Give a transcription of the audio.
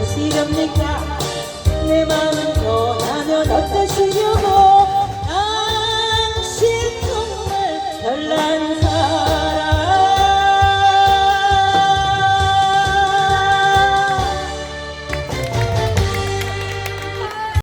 사시렵니까? 내 마음은